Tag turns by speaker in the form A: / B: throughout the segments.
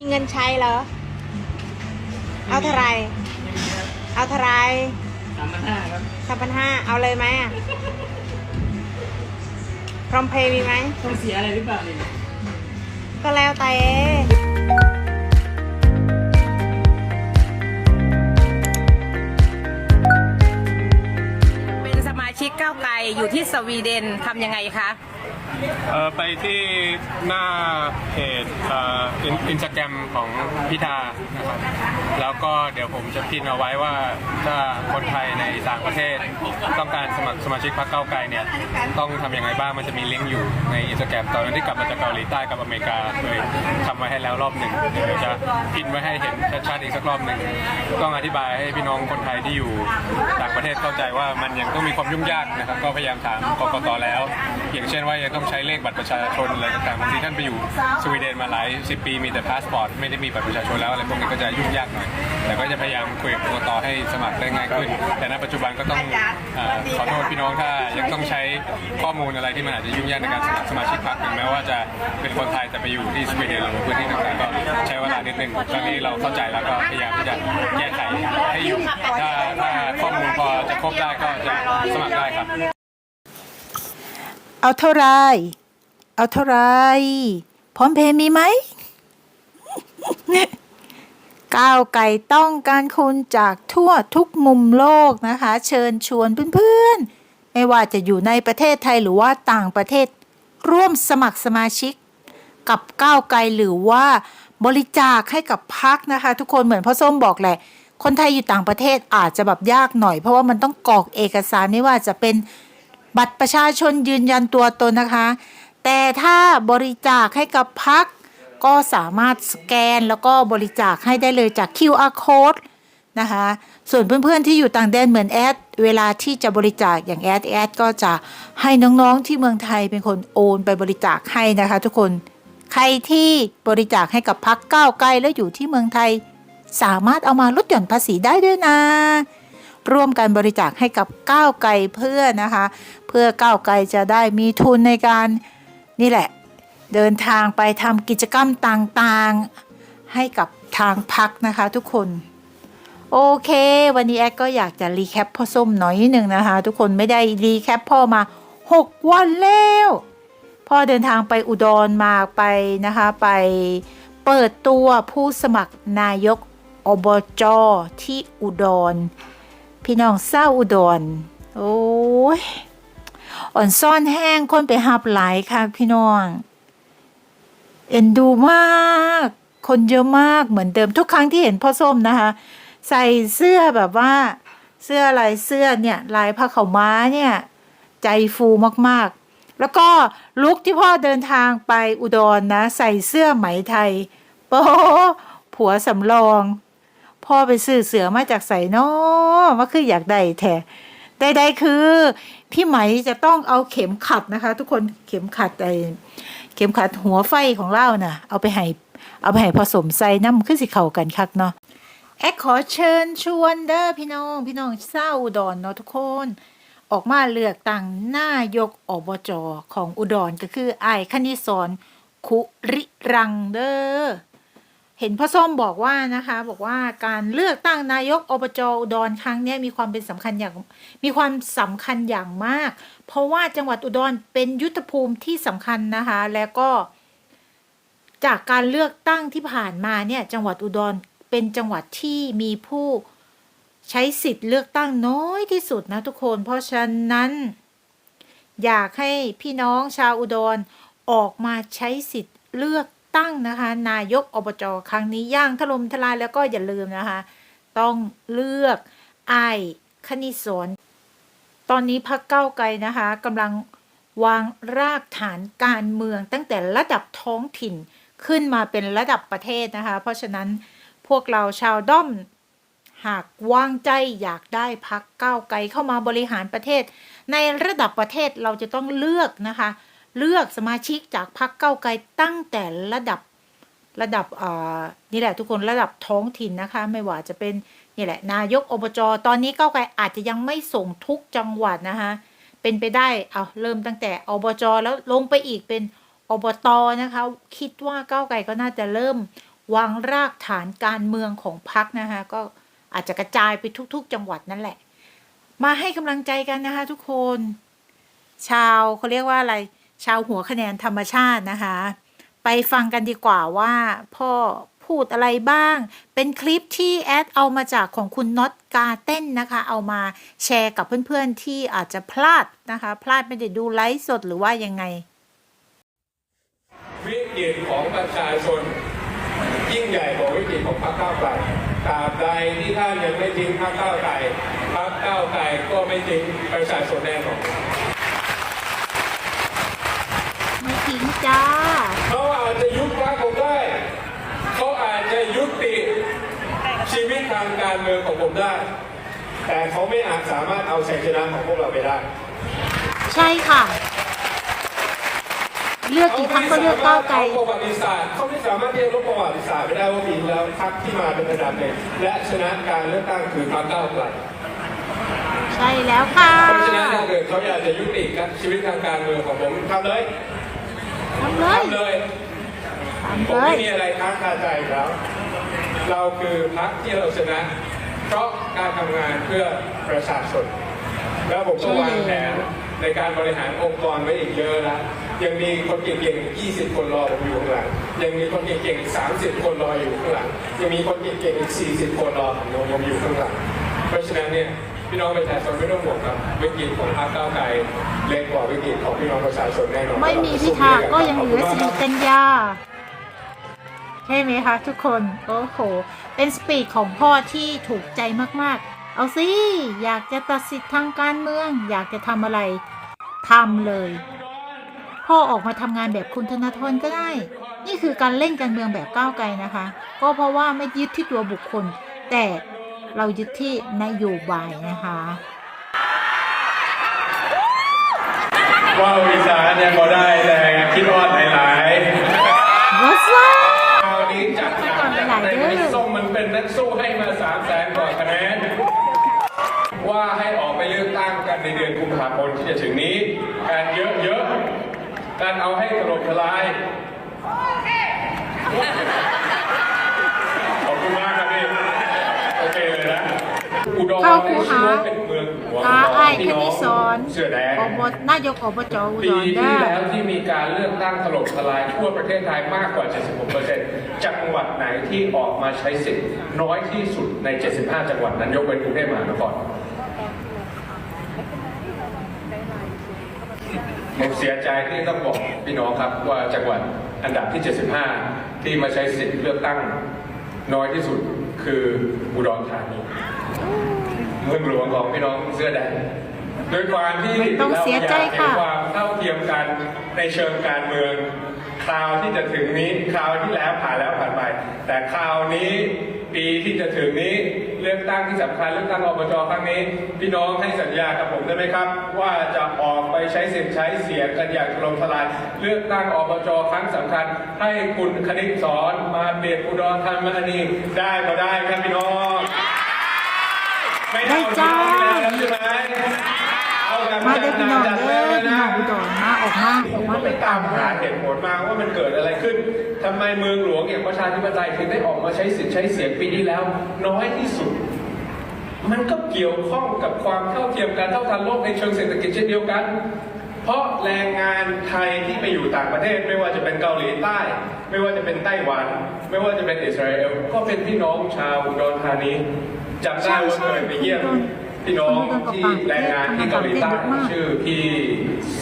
A: มีเงินใช้เหรอ เอาเท่าไหรเอาเท่าไหร
B: สามพันห้าครับ
A: สามพันห้าเอาเลยไหมอะพร้อมเพย์มีไหม
B: ต้องเสียอะไรหรือเปล่าเนี่ย
A: ก็แล้วแต่ เป็นสมาชิกก้าวไกลอยู่ที่สวีเดนทำยังไงคะ
C: เออไปที่หน้าเพจเอ่ออินสตาแกรมของพิธานะครับแล้วก็เดี๋ยวผมจะพิมพ์เอาไว้ว่าถ้าคนไทยในต่างประเทศต้องการสมัครสมาชิกพรรคเก้าวไกลเนี่ยต้องทำยังไงบ้างมันจะมีลิงก์อยู่ในอินสตาแกรมตอนนั้นที่กลับมาจากเกาหลีใต้กับอเมริกาเคยทำไว้ให้แล้วรอบหนึ่งเดี๋ยวจะพิมพ์ไว้ให้เห็นชัดๆอีกสักรอบหนึ่งต้องอธิบายให้พี่น้องคนไทยที่อยู่ต่างประเทศเข้าใจว่ามันยังต้องมีความยุ่งยากนะครับก็พยายามถามกกตแล้ว อย่างเช่นว่ายังต้องใช้เลขบัตรประชาชนอะไรต่างๆบางทีท่านไปอยู่สวีเดนมาหลายสิบปีมีแต่พาสปอร์ตไม่ได้มีบัตรประชาชนแล้วอะไรพวกนี้ก็จะยุ่งยากหน่อยแต่ก็จะพยายามคุยกับกกตให้สมัครได้ง่ายขึ้น แต่ณปัจจุบันก็ต้องเออขอโทษพี่น้องถ้ายังต้องใช้ข้อมูลอะไรที่มันอาจจะยุ่งยากในการสมัครสมาชิกพรรคถึงแม้ว่าจะเป็นคนไทยแต่ไปอยู่ที่สวีเดนหรือพื้นที่ต่างๆก็ใช้เวลานิดนึงตอนนี้เราเข้าใจแล้วก็พยายามที่จะแก้ไขให้อยู่ถ้าถ้าข้อมูลพอจะครบได้ก็จะสมัครได้ครับ
D: เอาเท่าไร เอาเท่าไร พร้อมเพย์มีไหม ก้าวไก่ต้องการคนจากทั่วทุกมุมโลกนะคะ เชิญชวนเพื่อนๆ ไม่ว่าจะอยู่ในประเทศไทยหรือว่าต่างประเทศ ร่วมสมัครสมาชิก กับก้าวไกลหรือว่าบริจาคให้กับพักนะคะ ทุกคนเหมือนพ่อส้มบอกแหละ คนไทยอยู่ต่างประเทศอาจจะแบบยากหน่อย เพราะว่ามันต้องกรอกเอกสารไม่ว่าจะเป็น บัตรประชาชนยืนยันตัวตนนะคะ แต่ถ้าบริจาคให้กับพัก ก็สามารถสแกนแล้วก็บริจาคให้ได้เลยจาก QR code นะคะ ส่วนเพื่อนๆที่อยู่ต่างแดนเหมือนแอด เวลาที่จะบริจาคอย่างแอดแอดก็จะให้น้องๆที่เมืองไทยเป็นคนโอนไปบริจาคให้นะคะทุกคน ใครที่บริจาคให้กับพักก้าวไกลแล้วอยู่ที่เมืองไทย สามารถเอามาลดหย่อนภาษีได้ด้วยนะ ร่วมกันบริจาคให้กับก้าวไกลเพื่อนะคะ เพื่อก้าวไกลจะได้มีทุนในการนี่แหละ เดินทางไปทำกิจกรรมต่างๆ ให้กับทางพักนะคะทุกคนโอเค วันนี้แอดก็อยากจะรีแคปพ่อส้มหน่อยหนึ่งนะคะ ทุกคนไม่ได้รีแคปพ่อมา 6 วันแล้วพ่อเดินทางไปอุดรมาไปนะคะไปเปิดตัวผู้สมัครนายกอบจที่อุดร พี่น้องเศร้าอุดร โอ้ย อ่อนซ่อนแห้งคนไปหับหลายค่ะพี่น้อง เอ็นดูมาก คนเยอะมากเหมือนเดิมทุกครั้งที่เห็นพ่อส้มนะคะ ใส่เสื้อแบบว่า เสื้อลายเสื้อเนี่ยลายผ้าขาวม้าเนี่ย ใจฟูมากๆ แล้วก็ลุกที่พ่อเดินทางไปอุดรนะใส่เสื้อไหมไทยโป๊ผัวสำรอง พ่อไปซื้อเสือมาจากใส่นอว่าคืออยากได้แท้ใดๆคือ พี่ไหมจะต้องเอาเข็มขัดนะคะ ทุกคนเข็มขัดไอเข็มขัดหัวไฟของเล่าน่ะ เอาไปให้เอาไปให้ผสมใส่น้ำขึ้นสิเข้ากันคักเนาะแอดขอเชิญชวนเด้อพี่น้อง พี่น้องเศร้าอุดรเนาะทุกคน ออกมาเลือกตั้งนายกอบจของอุดรก็คือไอ้คณิสรคุริรังเด้อ เห็นพ่อส้มบอกว่านะคะ บอกว่าการเลือกตั้งนายกอบจอุดรครั้งนี้มีความเป็นสำคัญอย่างมีความสำคัญอย่างมาก เพราะว่าจังหวัดอุดรเป็นยุทธภูมิที่สำคัญนะคะ แล้วก็ จากการเลือกตั้งที่ผ่านมาเนี่ย จังหวัดอุดรเป็นจังหวัดที่มีผู้ใช้สิทธิ์เลือกตั้งน้อยที่สุดนะทุกคน เพราะฉะนั้น อยากให้พี่น้องชาวอุดรออกมาใช้สิทธิ์เลือก ตั้งนะคะ นายกอบจครั้งนี้ย่างถล่มทลายแล้วก็อย่าลืมนะคะ ต้องเลือกไอ้คณิสรตอนนี้พักเก้าไกลนะคะกำลังวางรากฐานการเมืองตั้งแต่ระดับท้องถิ่นขึ้นมาเป็นระดับประเทศนะคะ เพราะฉะนั้นพวกเราชาวด้อมหากวางใจอยากได้พักเก้าไกลเข้ามาบริหารประเทศ ในระดับประเทศเราจะต้องเลือกนะคะ เลือกสมาชิกจากพักเก้าไกลตั้งแต่ระดับระดับนี่แหละทุกคนระดับท้องถิ่นนะคะ ไม่ว่าจะเป็นนี่แหละนายกอบจตอนนี้เก้าไกลอาจจะยังไม่ส่งทุกจังหวัดนะคะเป็นไปได้เอาเริ่มตั้งแต่อบจแล้วลงไปอีกเป็นอบตนะคะ คิดว่าเก้าไกลก็น่าจะเริ่มวางรากฐานการเมืองของพรรคนะคะก็อาจจะกระจายไปทุก ๆ จังหวัดนั่นแหละ มาให้กำลังใจกันนะคะ ทุกคน ชาวเขาเรียกว่าอะไร ชาวหัวคะแนนธรรมชาตินะคะ ไปฟังกันดีกว่าว่า พ่อพูดอะไรบ้าง เป็นคลิปที่แอดเอามาจากของคุณน็อตกาเต้นนะคะ เอามาแชร์กับเพื่อนๆที่อาจจะพลาดนะคะ พลาดไม่ได้ดูไลฟ์สดหรือว่ายังไง
C: วิกฤตของประชาชน ยิ่งใหญ่กว่าวิกฤตของพรรคก้าวไกลตราบใดที่ท่านยังไม่ทิ้งพรรคก้าวไกลพรรคก้าวไกลก็ไม่ทิ้งประชาชนแน่นอน
D: ไม่ ทิ้งจ้า
C: เขาอาจจะยุบพรรคผมได้ เขาอาจจะยุติชีวิตทางการเมืองของผมได้ แต่เขาไม่อาจสามารถเอาชัยชนะของพวกเราไปได้
D: ใช่ค่ะ เลือกกี่ครั้งก็เลือกก้าวไกล
C: เขาไม่สมรถเอาประวัติศาสตร์เขาไม่สามารถที่จะลบประวัติศาสตร์ไม่ได้ว่าปีที่แล้วพรรคที่มาเป็นอันดับหนึ่งและชนะการเลือกตั้งคือพรรคก้าวไกล
D: ใช่แล้วค่ะ
C: เพราะฉะนั้นถ้าเกิดเขาอยากจะยุติการชีวิตทางการเมืองของผมทำเลย
D: ทำเลย
C: ทำเลย
D: ทำ
C: ผ
D: เล
C: มไม่
D: ย
C: มีอะไรค้างคาใจอยู่แล้วเราคือพรรคที่เราชนะ เพราะการทำงานเพื่อประชาชน แล้วผมก็วางแผนในการบริหารองค์กรไว้อีกเยอะนะยังมีคนเก่งๆ 20 คนรอผมอยู่ข้างหลัง ยังมีคนเก่งๆ 30 คนรออยู่ข้างหลัง ยังมีคนเก่งๆ อีก 40 คนรอผมผมอยู่ข้างหลัง เพราะฉะนั้นเนี่ย พี่น้องประชาชนไม่ต้องห่วงครับวิกฤตของพรรคก้าวไกลเล็กกว่าวิกฤตของพี่น้องประชาชนแน่นอน
D: ไม่มีพิธาก็ยังเหลือสิริกัญญาใช่ไหมคะทุกคน โอ้โห เป็นสปีดของพ่อที่ถูกใจมากๆ เอาสิ อยากจะตัดสิทธิ์ทางการเมือง อยากจะทำอะไรทำเลย พ่อออกมาทำงานแบบคุณธนาธรก็ได้ นี่คือการเล่นการเมืองแบบก้าวไกลนะคะ ก็เพราะว่าไม่ยึดที่ตัวบุคคล แต่ เรายึดที่นโยบายนะคะ
C: ว่าอีสานยังพอได้แต่คิดอดหลาย
D: วัสดุ
C: ๆคราวนี้จัด
D: คิดอดหลายๆเด้อ
C: ในส้มมันเป็นนักสู้ให้มาสามแสนกว่าคะแนนว่าให้ออกไปเลือกตั้งกันในเดือนกุมภาพันธ์ที่จะถึงนี้การเยอะๆการเอาให้ถล่มทลาย ขอบคุณมากครับพี่ โอเคเลยนะ อุดร
D: เข้า ครู
C: ได้ชื่อ
D: หา
C: ว่าเป็นเมืองหัว
D: ตา
C: ของ
D: ไอ้าย
C: พี่
D: ค
C: น้อ
D: ณิ
C: ง
D: สอน
C: เสื้อแดง
D: อบตนายกอบจอุด
C: ปี
D: ร
C: ที่
D: ได้
C: แล้วที่มีการเลือกตั้งถล่มทลายทั่วประเทศไทยมากกว่า 76%จังหวัดไหนที่ออกมาใช้สิทธิ์น้อยที่สุดใน 75 จังหวัดนั้นยกเว้นกรุงเทพมหานครผมเสียใจที่ต้องบอกพี่น้องครับว่าจังหวัดอันดับที่ 75 ที่มาใช้สิทธิ์เลือกตั้งน้อยที่สุดคืออุดรธานี เมืองหลวงของพี่น้องเสื้อแดงโดยความที่
D: ไม่ต้องเสียใจ
C: ราอยากเห็น
D: ค่ะ
C: ความเท่าเทียมกันในเชิงการเมืองคราวที่จะถึงนี้คราวที่แล้วผ่านแล้วผ่านไป แต่คราวนี้ปีที่จะถึงนี้เลือกตั้งที่สำคัญเลือกตั้งอบจครั้งนี้ พี่น้องให้สัญญากับผมได้ไหมครับ ว่าจะออกไปใช้สิทธิ์ใช้เสียงกันอย่างถล่มทลายเลือกตั้งอบจครั้งสำคัญ ให้คุณคณิตสอนมาเปลี่ยนอุดรธานีได้ก็ได้ครับพี่น้อง ไม่
D: ได้จ้า
C: ที่เราแล้วใช่ไหมา
D: เด้พี่น้องเด้อ
C: เลย
D: พี่น้องอุดรมาออกมาออกมา
C: ก็ไปตามหาเหตุผลมาว่ามันเกิดอะไรขึ้นทำไมเมืองหลวงอย่างประชาธิปไตยถึงได้ออกมาใช้สิทธิ์ใช้เสียงปีที่แล้ว น้อยที่สุด มันก็เกี่ยวข้องกับความเท่าเทียมกันเท่าทันโลกในเชิงเศรษฐกิจเช่นเดียวกัน เพราะแรงงานไทยที่ไปอยู่ต่างประเทศไม่ว่าจะเป็นเกาหลีใต้ ไม่ว่าจะเป็นไต้หวัน ไม่ว่าจะเป็นอิสราเอลก็เป็นพี่น้องชาวอุดรธานี จำได้ว่าเคยไปเยี่ยมพี่น้องที่แรงงานที่เกาหลีใต้ชื่อพี่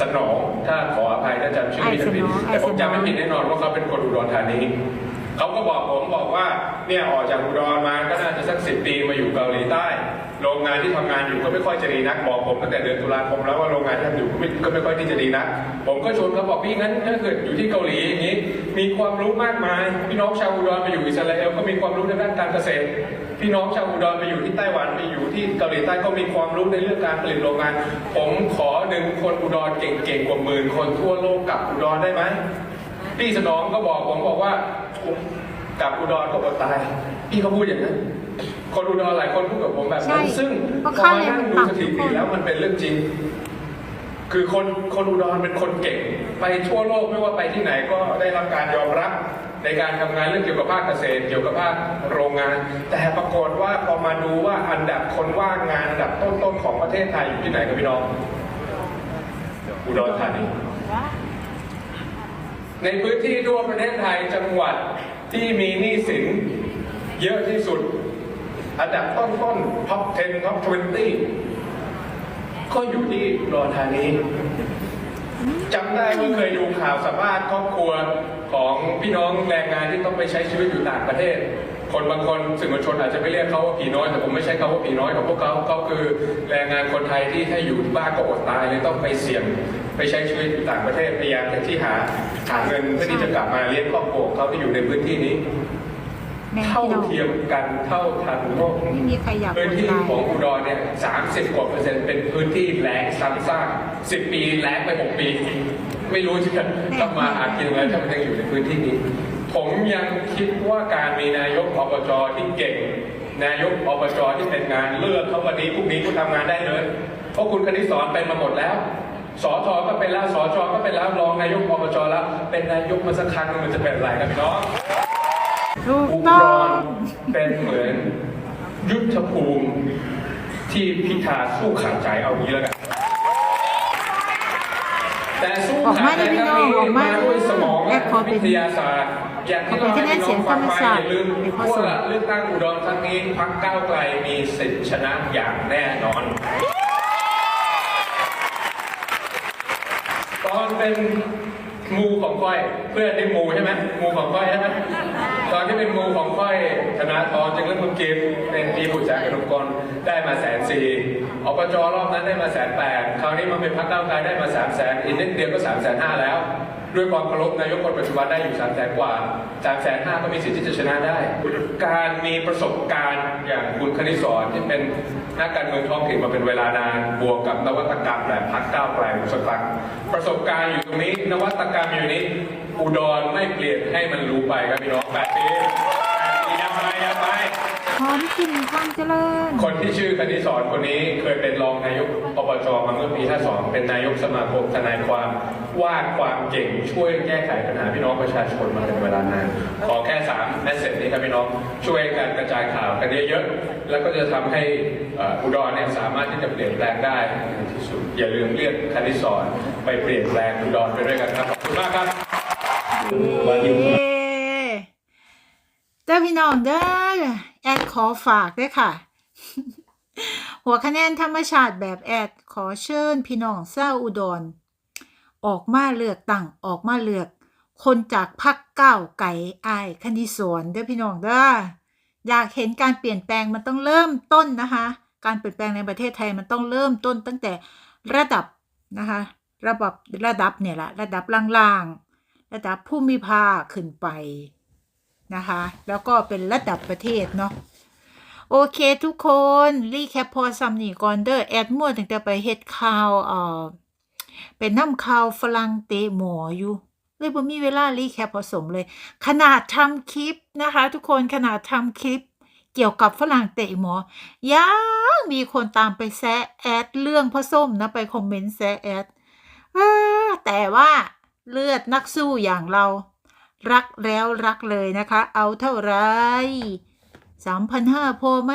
C: สนองถ้าขออภัยถ้าจำชื่อไม่ผิดแต่ผมจำไม่ผิดแน่นอนว่าเขาเป็นคนอุดรธานีเขาก็บอกผมบอกว่าเนี่ยออกจากอุดรมาก็น่าจะสักสิบปีมาอยู่เกาหลีใต้ โรงงานที่ทำงานอยู่ก็ไม่ค่อยจะดีนักบอกผมตั้งแต่เดือนตุลาคมแล้วว่าโรงงานที่ทำอยู่ก็ไม่ก็ไม่ค่อยที่จะดีนักผมก็ชวนเขาบอกพี่งั้นถ้าเกิดอยู่ที่เกาหลีอย่างนี้ มีความรู้มากมายพี่น้องชาวอุดรไปอยู่อิสราเอลก็มีความรู้ในด้านการเกษตร พี่น้องชาวอุดรไปอยู่ที่ไต้หวันไปอยู่ที่เกาหลีใต้ก็มีความรู้ในเรื่องการผลิตโรงงาน ผมขอดึงคนอุดรเก่งๆกว่าหมื่นคนทั่วโลกกลับอุดรได้ไหมพี่สนองก็บอกผมบอกว่ากลับอุดรก็อดตาย พี่เขาพูดอย่างนั้นคนอุดรหลายคนพูดกับผมแบบ
D: ใช่
C: นั้น ซึ่ง
D: เพราะ
C: พอ
D: ค่า
C: มา
D: แรง
C: นั่ง
D: มัน
C: ดู
D: ต่ำ
C: สถิ
D: ทุก
C: ติ
D: คน
C: แล้วมันเป็นเรื่องจริง คือคนคนอุดรเป็นคนเก่ง ไปทั่วโลกไม่ว่าไปที่ไหนก็ได้รับการยอมรับพ ในการทำงานเรื่องเกี่ยวกับภาคเกษตร เกี่ยวกับภาคโรงงาน แต่ปรากฏว่าพอมาดูว่าอันดับคนว่างงานอันดับต้นๆของประเทศไทยอยู่ที่ไหนครับพี่น้องอุดรธานีในพื้นที่ทั่วประเทศไทยจังหวัดที่มีหนี้สินเยอะที่สุด อันดับต้นๆ top 10 top 20 ก็อยู่ที่อุดรธานีจำได้ว่าเคยดูข่าวสัมภาษณ์ครอบครัว ของพี่น้องแรงงานที่ต้องไปใช้ชีวิตอยู่ต่างประเทศ คนบางคนสื่อมวลชนอาจจะไม่เรียกเขาว่าผีน้อย แต่ผมไม่ใช้คำว่าผีน้อยของพวกเขาเขาคือแรงงานคนไทยที่ถ้าอยู่ที่บ้านก็อดตายเลยต้องไปเสี่ยงไปใช้ชีวิตอยู่ต่างประเทศพยายามที่หาหาเงินเพื่อที่จะกลับมาเลี้ยงครอบครัวของเขาที่อยู่ในพื้นที่นี้
D: แม่
C: เท่า
D: พี่น้อง
C: เทียมกันเท่าทันโลก
D: ไม่มีใครอยาก
C: พื้น
D: อด
C: ที่
D: ตาย
C: ของอุดรเนี่ย30กว่าเปอร์เซ็นต์เป็นพื้นที่แล้งซ้ำซาก10ปีแล้งไป6ปี ไม่รู้จะต้องมาหากินอะไรถ้ามันยังอยู่ในพื้นที่นี้ ผมยังคิดว่าการมีนายกอบจที่เก่ง นายกอบจที่เป็นงานเลือกเขาวันนี้พรุ่งนี้คุณทำงานได้เลยเพราะคุณคณิตสอนเป็นมาหมดแล้วสอทอก็เป็นแล้วสอจอก็เป็นแล้วรองนายกอบจแล้ว เป็นนายกมาสักครั้งหนึ่งมันจะเป็นอะไรครับพี่น้อง
D: ถูก
C: อุด
D: ต้อง
C: รเป็นเหมือนยุทธภูมิที่พิธาสู้ขาดใจเอางี้แล้วกันแต่สู้
D: ออกมาได้พี่น้องออกมา
C: ด้วยสมอง
D: แอ
C: และ
D: ดขอเป็น
C: วิทยาศาสตร์อย่างที่
D: เป็นคะแนนเสียงธรรมศาสตร์
C: อย่าลืม
D: ในข้อสอบ
C: ว่าเลือกตั้งอุดรครั้งนี้พรรคก้าวไกลมีสิทธิชนะอย่างแน่นอน ตอนเป็นงูของก้อยเพื่อนได้งูใช่ไหมงูของก้อยใช่ไหมตอนที่เป็นงูของก้อยธนาธรจึงเรื่องคุณกิฟต์เป็นทีบุตรจากกนุกร ได้มาแสนสี่อบจรอบนั้นได้มาแสนแปดคราวนี้มาเป็นพรรคก้าไกลได้มาสามแสนอีกนิดเดียวก็สามแสนห้าแล้ว ด้วยความเคารพนายกคนปัจจุบันได้อยู่สามแสนกว่าสามแสนห้าก็มีสิทธิ์ที่จะชนะได้ การมีประสบการณ์อย่างคุณคณิสรที่เป็นนักการเมืองท้องถิ่นมาเป็นเวลานานบวกกับนวัตกรรมแบบพักก้าไกลของสักครั้งประสบการณ์อยู่ตรงนี้ นวัตกรรมอยู่นี้อุดรไม่เปลี่ยนให้มันรู้ไปครับพี่น้องแปดปี
D: อนกินความเจริญ
C: คนที่ชื่อคณิสรคนนี้เคยเป็นรองนายกอบจมาเมื่อปี 52 เป็นนายกสมาคมทนายความวาดความเก่งช่วยแก้ไขปัญหาพี่น้องประชาชนมาเป็นเวลานานขอแค่3แมสเซจนี้ครับพี่น้องช่วยกันกระจายข่าวกันเยอะๆแล้วก็จะทำให้อุดรเนี่ยสามารถที่จะเปลี่ยนแปลงได้ในที่สุดอย่าลืมเรียกคณิสรไปเปลี่ยนแปลงอุดรไปด้วยกันครับขอบคุณมากครับ
D: เย้พี่น้องเด้อแอดขอฝากด้วยค่ะ หัวคะแนนธรรมชาติแบบแอดขอเชิญ พี่น้องเศร้าอุดร ออกมาเลือกตั้งออกมาเลือก คนจากพักเก้าวไก่อายคณิสวนเด้อพี่น้องเด้ออยากเห็นการเปลี่ยนแปลงมันต้องเริ่มต้นนะคะ การเปลี่ยนแปลงในประเทศไทยมันต้องเริ่มต้นตั้งแต่ระดับนะคะ ระดับระดับเนี่ยละระดับล่างๆระดับภูมิภาคขึ้นไป นะคะ แล้วก็เป็นระดับประเทศเนาะโอเคทุกคน รีแคปพอซัมนี่ก่อนเด้อแอดมั่วตั้งแต่ไปเฮ็ดข่าวเอ่อเป็นน้ำข่าวฝรั่งเตะหมออยู่เลยบ่มีเวลารีแคปผสมเลย ขนาดทำคลิปนะคะ ทุกคนขนาดทำคลิปเกี่ยวกับฝรั่งเตะหมอยังมีคนตามไปแซะแอดเรื่องพ่อส้มนะไปคอมเมนต์แซะแอดแต่ว่าเลือดนักสู้อย่างเรา รักแล้วรักเลยนะคะ เอาเท่าไรสามพันห้าพอไหม